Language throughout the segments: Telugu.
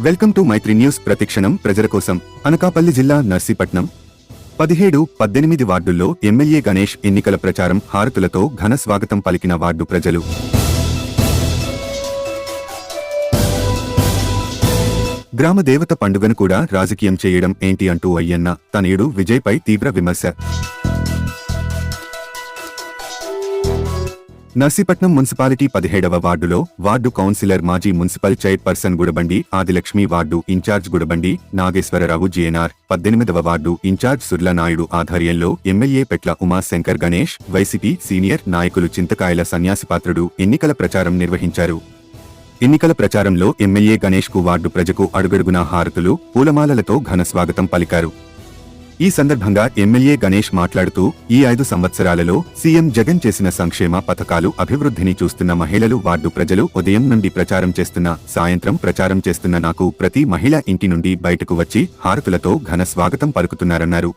వెల్కమ్ టు మైత్రి న్యూస్ ప్రతిక్షణం ప్రజల కోసం. అనకాపల్లి జిల్లా నర్సీపట్నం. పదిహేడు పద్దెనిమిది వార్డుల్లో ఎమ్మెల్యే గణేష్ ఎన్నికల ప్రచారం హారతులతో ఘన స్వాగతం పలికిన వార్డు ప్రజలు. గ్రామ దేవత పండుగను కూడా రాజకీయం చేయడం ఏంటి అంటూ అయ్యన్న తనయుడు విజయ్పై తీవ్ర విమర్శ. నర్సీపట్నం మున్సిపాలిటీ పదిహేడవ వార్డులో వార్డు కౌన్సిలర్ మాజీ municipal chairperson Gudabandi Adilakshmi ward incharge Gudabandi Nageswara Rao GNR. పద్దెనిమిదవ వార్డు ఇన్ఛార్జ్ సుర్లనాయుడు ఆధ్వర్యంలో MLA Petla Umashankar Ganesh YCP senior నాయకులు చింతకాయల సన్యాసిపాత్రుడు ఎన్నికల ప్రచారం నిర్వహించారు. ఎన్నికల ప్రచారంలో ఎమ్మెల్యే గణేష్కు వార్డు ప్రజకు అడుగడుగునా హారతులు పూలమాలలతో ఘన స్వాగతం పలికారు. ఈ సందర్భంగా ఎమ్మెల్యే గణేష్ మాట్లాడుతూ ఈ ఐదు సంవత్సరాలలో సీఎం జగన్ చేసిన సంక్షేమ పథకాలు అభివృద్ధిని చూస్తున్న మహిళలు వార్డు ప్రజలు ఉదయం నుండి ప్రచారం చేస్తున్న సాయంత్రం ప్రచారం చేస్తున్న నాకు ప్రతి మహిళ ఇంటి నుండి బయటకు వచ్చి హారతులతో ఘన స్వాగతం పలుకుతున్నారన్నారు.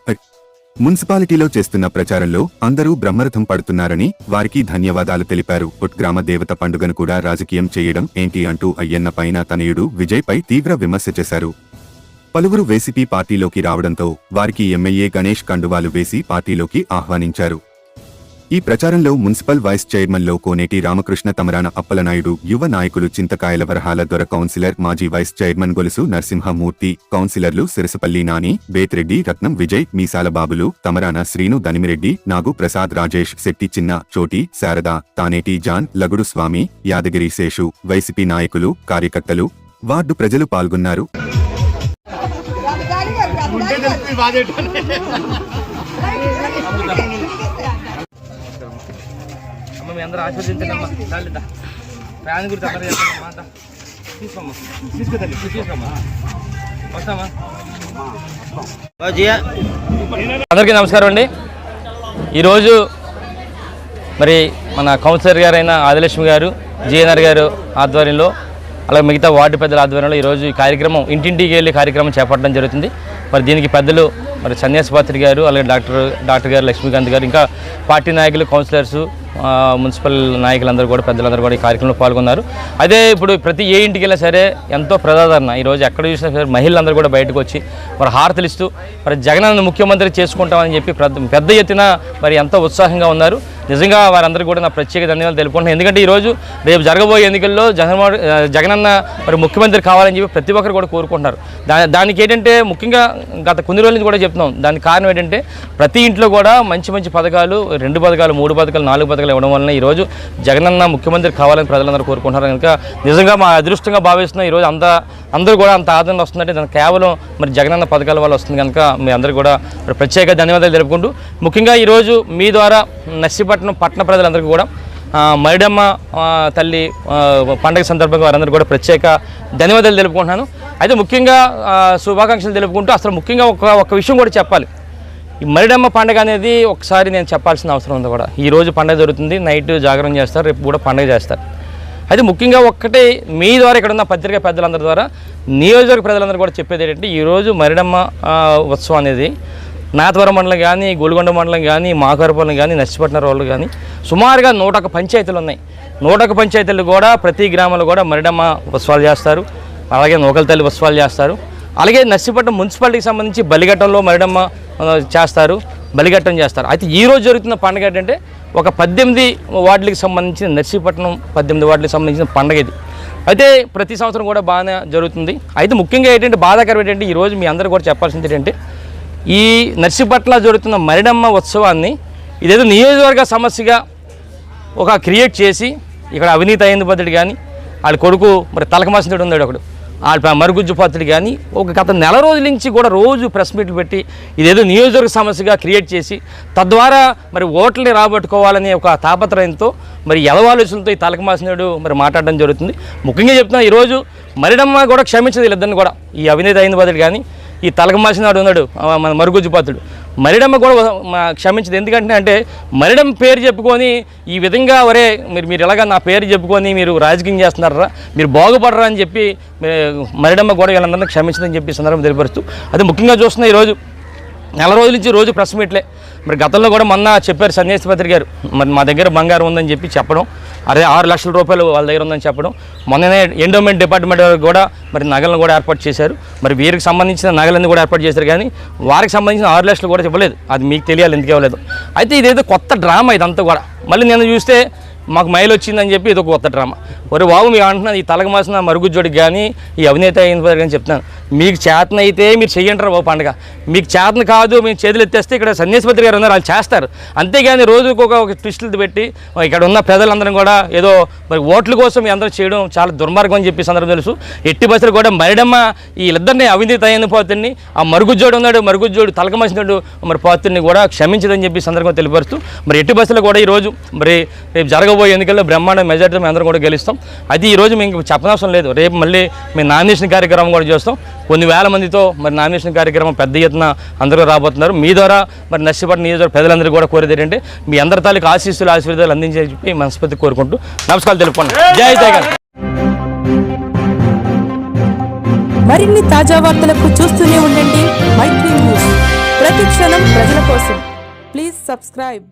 మున్సిపాలిటీలో చేస్తున్న ప్రచారంలో అందరూ బ్రహ్మరథం పడుతున్నారని వారికి ధన్యవాదాలు తెలిపారు. పుట్ గ్రామ దేవత పండుగను కూడా రాజకీయం చేయడం ఏంటి అంటూ అయ్యన్న పైన తనయుడు విజయ్ పై తీవ్ర విమర్శ చేశారు. పలువురు వైసీపీ పార్టీలోకి రావడంతో వారికి ఎమ్మెల్యే గణేష్ కండువాలు వేసి పార్టీలోకి ఆహ్వానించారు. ఈ ప్రచారంలో మున్సిపల్ వైస్ చైర్మన్లో కోనేటి రామకృష్ణ తమరాన అప్పలనాయుడు యువ నాయకులు చింతకాయల వరహాల దొర కౌన్సిలర్ మాజీ వైస్ చైర్మన్ గొలుసు నరసింహమూర్తి కౌన్సిలర్లు సిరసపల్లి నాని బేత్రెడ్డి రత్నం విజయ్ మీసాల బాబులు తమరాన శ్రీను దనిమిరెడ్డి నాగు ప్రసాద్ రాజేష్ శెట్టి చిన్న చోటి శారద తానేటి జాన్ లగుడు స్వామి యాదగిరి శేషు వైసీపీ నాయకులు కార్యకర్తలు వార్డు ప్రజలు పాల్గొన్నారు. ఉంటే. అమ్మ మీ అందరూ చాలిద్దా ఫ్యాన్ గురించి అందరూ చెప్పండి తీసుకోమ్మా. తీసుకో తల్లి. తీసుకోమ్మా. వస్తామా? అందరికీ నమస్కారం అండి. ఈరోజు మరి మన కౌన్సిలర్ గారైన ఆదిలక్ష్మి గారు జిఎన్ఆర్ గారు ఆధ్వర్యంలో అలాగే మిగతా వార్డు పెద్దల ఆధ్వర్యంలో ఈరోజు ఈ కార్యక్రమం ఇంటింటికి వెళ్ళి కార్యక్రమం చేపట్టడం జరుగుతుంది. మరి దీనికి పెద్దలు మరి సన్యాసపాత్రి గారు అలాగే డాక్టర్ డాక్టర్ గారు లక్ష్మీకాంత్ గారు ఇంకా పార్టీ నాయకులు కౌన్సిలర్స్ మున్సిపల్ నాయకులందరూ కూడా పెద్దలందరూ కూడా ఈ కార్యక్రమంలో పాల్గొన్నారు. అదే ఇప్పుడు ప్రతి ఏ ఇంటికి వెళ్ళినా సరే ఎంతో ప్రజాదరణ. ఈరోజు ఎక్కడ చూసినా సరే మహిళలందరూ కూడా బయటకు వచ్చి మరి హారతలు ఇస్తూ మరి జగనన్న ముఖ్యమంత్రి చేసుకుంటామని చెప్పి పెద్ద ఎత్తున మరి ఎంతో ఉత్సాహంగా ఉన్నారు. నిజంగా వారందరూ కూడా నా ప్రత్యేక ధన్యవాదాలు తెలుపుకుంటున్నాను. ఎందుకంటే ఈరోజు రేపు జరగబోయే ఎన్నికల్లో జగన్మోహన్ జగనన్న మరి ముఖ్యమంత్రి కావాలని చెప్పి ప్రతి ఒక్కరు కూడా కోరుకుంటున్నారు. దానికి ఏంటంటే ముఖ్యంగా గత కొన్ని రోజుల నుంచి కూడా చెప్తున్నాం. దానికి కారణం ఏంటంటే ప్రతి ఇంట్లో కూడా మంచి మంచి పథకాలు రెండు పథకాలు మూడు పథకాలు నాలుగు పథకాలు ఇవ్వడం వలన ఈరోజు జగనన్న ముఖ్యమంత్రి కావాలని ప్రజలందరూ కోరుకుంటున్నారు. కనుక నిజంగా మా అదృష్టంగా భావిస్తున్న ఈరోజు అంత అందరూ కూడా అంత ఆదరణ వస్తుందంటే దానికి కేవలం మరి జగనన్న పథకాల వల్ల వస్తుంది. కనుక మీ అందరూ కూడా ప్రత్యేక ధన్యవాదాలు తెలుపుకుంటూ ముఖ్యంగా ఈరోజు మీ ద్వారా నర్సీపట్నం పట్టణ ప్రజలందరికీ కూడా మరిడమ్మ తల్లి పండగ సందర్భంగా వారందరూ కూడా ప్రత్యేక ధన్యవాదాలు తెలుపుకుంటున్నాను. అయితే ముఖ్యంగా శుభాకాంక్షలు తెలుపుకుంటూ అసలు ముఖ్యంగా ఒక ఒక విషయం కూడా చెప్పాలి. ఈ మరిడమ్మ పండుగ అనేది ఒకసారి నేను చెప్పాల్సిన అవసరం ఉంది కూడా. ఈ రోజు పండుగ జరుగుతుంది నైట్ జాగరణ చేస్తారు రేపు కూడా పండుగ చేస్తారు. అయితే ముఖ్యంగా ఒక్కటే మీ ద్వారా ఇక్కడ ఉన్న పత్రికా పెద్దలందరి ద్వారా నియోజకవర్గ ప్రజలందరూ కూడా చెప్పేది ఏంటంటే ఈరోజు మరిడమ్మ ఉత్సవం అనేది నాతవరం మండలం కానీ గోల్గొండ మండలం కానీ మాకారపల్లం కానీ నర్సిపట్నం రోడ్లు కానీ సుమారుగా నూట పంచాయతీలు ఉన్నాయి. నూట పంచాయతీలు కూడా ప్రతి గ్రామంలో కూడా మరిడమ్మ ఉత్సవాలు చేస్తారు. అలాగే నూకల తల్లి ఉత్సవాలు చేస్తారు. అలాగే నర్సిపట్నం మున్సిపాలిటీకి సంబంధించి బలిఘట్టంలో మరిడమ్మ చేస్తారు. బలిఘట్టం చేస్తారు. అయితే ఈరోజు జరుగుతున్న పండుగ ఏంటంటే ఒక పద్దెనిమిది వార్డులకు సంబంధించిన నర్సీపట్నం పద్దెనిమిది వార్డులకు సంబంధించిన పండుగ ఇది. అయితే ప్రతి సంవత్సరం కూడా బాగానే జరుగుతుంది. అయితే ముఖ్యంగా ఏంటంటే బాధాకరం ఏంటంటే ఈరోజు మీ అందరూ కూడా చెప్పాల్సింది ఏంటంటే ఈ నర్సీపట్ల జరుగుతున్న మరిడమ్మ ఉత్సవాన్ని ఇదేదో నియోజకవర్గ సమస్యగా ఒక క్రియేట్ చేసి ఇక్కడ అవినీతి అయింది పద్ధతి కానీ వాళ్ళ కొడుకు మరి తలకమాసినట్టు ఉన్నాడు ఒకడు వాళ్ళ మరుగుజ్జు పద్ధతి కానీ ఒక గత నెల రోజుల నుంచి కూడా రోజు ప్రెస్ మీట్లు పెట్టి ఇదేదో నియోజకవర్గ సమస్యగా క్రియేట్ చేసి తద్వారా మరి ఓట్లని రాబట్టుకోవాలనే ఒక తాపత్రయంతో మరి ఎలవాలోచనలతో ఈ తలకమాసినాడు మరి మాట్లాడడం జరుగుతుంది. ముఖ్యంగా చెప్తున్నా ఈరోజు మరిడమ్మ కూడా క్షమించదు వీళ్ళిద్దరిని కూడా. ఈ అవినీతి అయిన బదులు కానీ ఈ తలకమాసినాడు ఉన్నాడు మన మరుగుజ్జుపాతుడు. మరిడమ్మ కూడా మా క్షమించదు. ఎందుకంటే అంటే మరిడమ్మ పేరు చెప్పుకొని ఈ విధంగా ఒరే మీరు మీరు ఎలాగ నా పేరు చెప్పుకొని మీరు రాజకీయం చేస్తున్నారా మీరు బాగుపడరా అని చెప్పి మరిడమ్మ కూడా వీళ్ళందరినీ క్షమించదని చెప్పి సందర్భం తెలియపరుస్తూ అది ముఖ్యంగా చూస్తున్న ఈరోజు నెల రోజుల నుంచి రోజు ప్రెస్ మీట్లే. మరి గతంలో కూడా మొన్న చెప్పారు సన్యాసి పత్రి గారు మరి మా దగ్గర బంగారం ఉందని చెప్పి చెప్పడం అదే ఆరు లక్షల రూపాయలు వాళ్ళ దగ్గర ఉందని చెప్పడం మొన్ననే ఎండోమెంట్ డిపార్ట్మెంట్ కూడా మరి నగలను కూడా ఏర్పాటు చేశారు. మరి వీరికి సంబంధించిన నగలన్నీ కూడా ఏర్పాటు చేశారు కానీ వారికి సంబంధించిన ఆరు లక్షలు కూడా ఇవ్వలేదు. అది మీకు తెలియాలి ఎందుకు ఇవ్వలేదు. అయితే ఇదేదో కొత్త డ్రామా ఇదంతా కూడా. మళ్ళీ నేను చూస్తే మాకు మైల్ వచ్చిందని చెప్పి ఇది ఒక కొత్త డ్రామా. ఒరే బాబు మీ అంటున్నాను ఈ తలక మాసిన మరుగుజ్జోడికి కానీ ఈ అవినేత అయిన కానీ చెప్తున్నాను మీకు చేతన అయితే మీరు చెయ్యంటారు బాబు పండుగ. మీకు చేతన కాదు మేము చేతులు ఎత్తేస్తే ఇక్కడ సన్యాసపత్రి గారు ఉన్నారు వాళ్ళు చేస్తారు. అంతేగాని రోజుకు ఒక ఒక ట్విస్టులు పెట్టి ఇక్కడ ఉన్న ప్రజలందరం కూడా ఏదో మరి ఓట్ల కోసం అందరూ చేయడం చాలా దుర్మార్గం అని చెప్పి సందర్భం తెలుసు. ఎట్టి బస్సులు కూడా మరిడమ్మ వీళ్ళిద్దరిని అవినీతి అయిన పోతుని ఆ మరుగుజ్జోడు ఉన్నాడు మరుగుజ్జోడు తలక మసినాడు మరి పోతుని కూడా క్షమించదని చెప్పి సందర్భంగా తెలియపరుస్తూ మరి ఎట్టి బస్సులు కూడా ఈరోజు మరి రేపు జరగబోయే ఎన్నికల్లో బ్రహ్మాండ మెజార్టీ మేము అందరం కూడా గెలుస్తాం. అది ఈరోజు మేము చెప్పనవసరం లేదు. రేపు మళ్ళీ మేము నామినేషన్ కార్యక్రమం కూడా చేస్తాం. కొన్ని వేల మందితో మరి నామినేషన్ కార్యక్రమం పెద్ద ఎత్తున అందరూ రాబోతున్నారు. మీ ద్వారా మరి నర్సిపట్నం నియోజకవర్గ ప్రజలందరూ కూడా కోరేది ఏంటంటే మీ అందరి తాలూకు ఆశీస్సులు ఆశీర్వాదాలు అందించే చెప్పి మనస్ఫూర్తి కోరుకుంటూ నమస్కారాలు తెలుపుకోండి జై జగన్ మరిన్ని తాజా వార్తలకు చూస్తూనే ఉండండి. మైత్రి న్యూస్. ప్రతి క్షణం ప్రజల కోసం. Please subscribe.